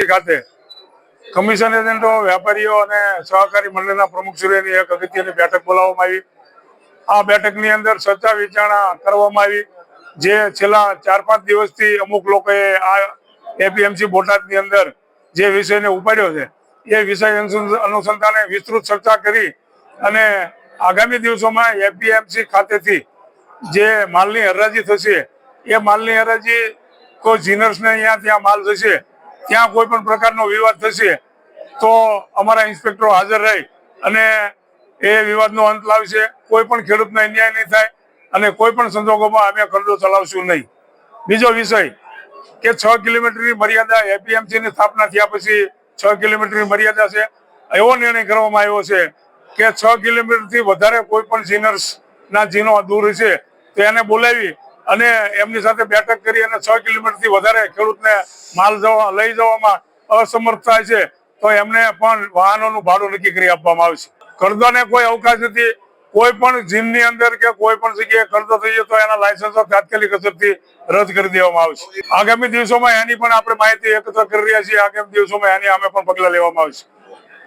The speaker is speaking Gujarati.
ખાતે. કમિશન એજન્ટો વેપારીઓ અને સહકારી મંડળના પ્રમુખશ્રીઓની એક અગત્યની બેઠક બોલાવવામાં આવી. આ બેઠકની અંદર ચર્ચા વિચારણા કરવામાં આવી. જે છેલ્લા ચાર પાંચ દિવસથી અમુક લોકોએ આ એપીએમસી બોટાદની અંદર જે વિષયને ઉપાડ્યો છે, એ વિષય અનુસં- અનુસંધાને વિસ્તૃત ચર્ચા કરી અને આગામી દિવસોમાં એપીએમસી ખાતેથી જે માલની હરાજી થશે, એ માલની હરાજી કોઈ જીનર્સને અહીંયા ત્યાં માલ જશે ત્યાં કોઈ પણ પ્રકારનો વિવાદ થશે તો અમારા ઇન્સ્પેક્ટરો હાજર રહી અને એ વિવાદનો અંત લાવશે. કોઈ પણ ખેડૂતને અન્યાય નહીં થાય અને કોઈ પણ સંજોગોમાં અમે ખરડો ચલાવશું નહીં. બીજો વિષય કે છ કિલોમીટરની મર્યાદા એપીએમસી ની સ્થાપના થયા પછી છ કિલોમીટરની મર્યાદા છે. એવો નિર્ણય કરવામાં આવ્યો છે કે છ કિલોમીટરથી વધારે કોઈ પણ સિનર્સના જીનો દૂર છે તો એને બોલાવી અને એમની સાથે બેઠક કરી અને છ કિલોમીટરથી વધારે ખેડૂતને માલ જવા લઈ જવામાં અસમર્થ થાય છે, તો એમને પણ વાહનોનું ભાડું નક્કી કરી આપવામાં આવશે કરદાને કોઈ અવકાશ નથી. કોઈ પણ જીમની અંદર કે કોઈ પણ જગ્યાએ કરતો થઈ જાય તો એના લાયસન્સો તાત્કાલિક અસરથી રદ કરી દેવામાં આવશે આગામી દિવસોમાં એની પણ આપણે માહિતી એકત્ર કરી રહ્યા છીએ. આગામી દિવસોમાં એની અમે પણ પગલાં લેવામાં આવશે.